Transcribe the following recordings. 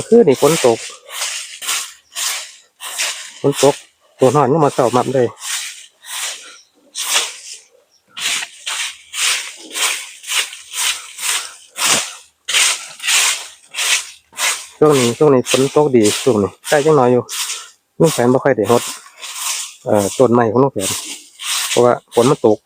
ก็คือนี่ฝนตกฝนตกตัวนอนยังมาเสามับเลยช่วงนี้ช่วงนี้ฝนตกดีช่วงนี้ใกล้จังน้อยอยู่ลุงแผนไม่ค่อยได้ฮดเอ่อต้นไม้ของลุงแผนเพราะว่าฝนมันตก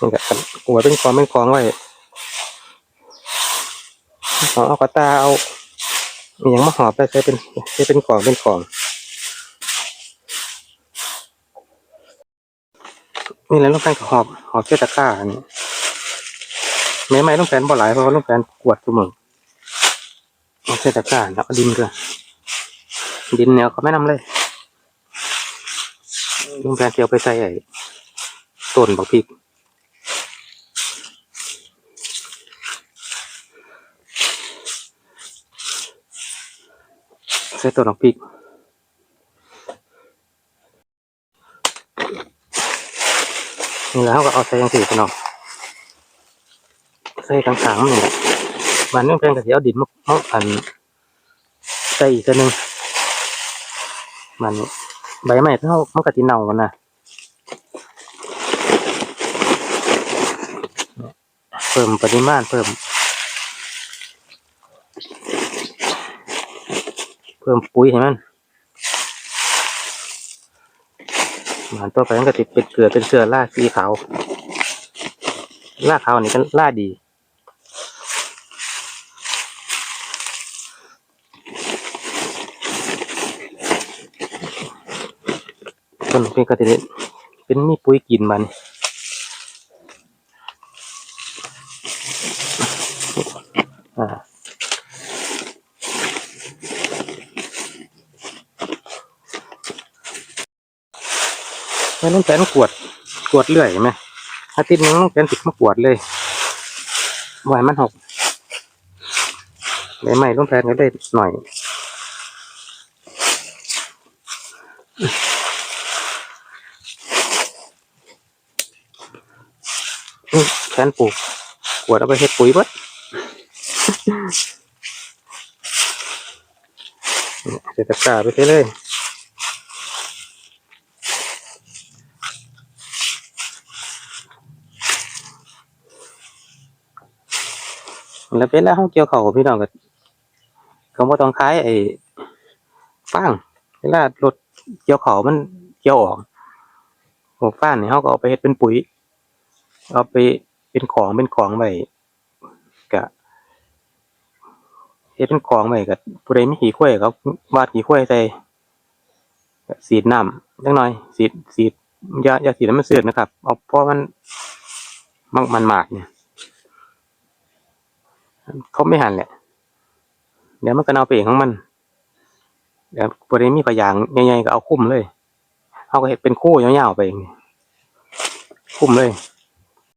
นี่ก็หัวเป็นกองเป็นกองไว้เอาเอากระตาเอาอย่างมาหอบไปใช้เป็นใช้เป็นกล่องเป็นกล่องนี่แหละลูกแฟนก็หอบหอบเชือกตะกร้าอันนี้ไม่ไม่ลูกแฟนบ่หลายเพราะว่าลูกแฟนกวดตัวมึงเอาเชือกตะกร้าแล้วดินด้วยดินเนี่ยเขาไม่นำเลยลูกแฟนเที่ยวไปใส่ไอ้ต้นบักพริก ใส่ตัวน้ำพริกนี่แล้วก็เอาใส่ยังสี่พี่น้องใส่กลางๆมันนี่แหละมันนึงเป็นกระเทียมดินมาเอาอันใส่อีกตัวหนึ่งมันใบไม้เท่ามันกระติเน่ากันนะเพิ่มปริมาณเพิ่ม พิ่มปุ๋ยให้มันหมันตัวไปมันก็ติดเป็นเกลือเป็นเกลือล่าสีขาวล่าขาวนี่ก็ล่าดีต้นเป็นกระติดเป็นมีปุ๋ยกินมัน แล้วน้องแตนกวดกวดเรื่อยไหมอาทิตย์หนึงน้องแตนติดมากวดเลยไหวมันหกใบใหม่น้องแตนก็ได้หน่อยแทนปลูกกวดเอาไปเฮ็ดปุ๋ยบดเนี่ยเศรษฐกร้าไปเลย แล้วเป็นแล้วห้องเกี่ยวเขาพี่น้องก็เขาบ่ต้องคล้ายไอ้ฟางเวลารถเกี่ยวเขามันเกี่ยวออกหัวฟางนี่เขาก็เอาไปเฮ็ดเป็นปุ๋ย เอาไปเป็นของเป็นของไว้กะเฮ็ดเป็นของไว้กะผู้ใดมีขี้ข้วยเขาวาดขี้ข้วยใส่สีดน้ำจังหน่อยสีดสีดยาอย่าสีดให้มันเสือดนะครับ เอาเพราะมันมันมันหมากเนี่ย เขาไม่หันแหละ เดี๋ยวมันก็เอาไปเองของมันเดี๋ยวบริมีปลายางใหญ่ๆก็เอาคุ้มเลยเขาก็เห็ดเป็นคู่ยาวๆไปเองคุ้มเลย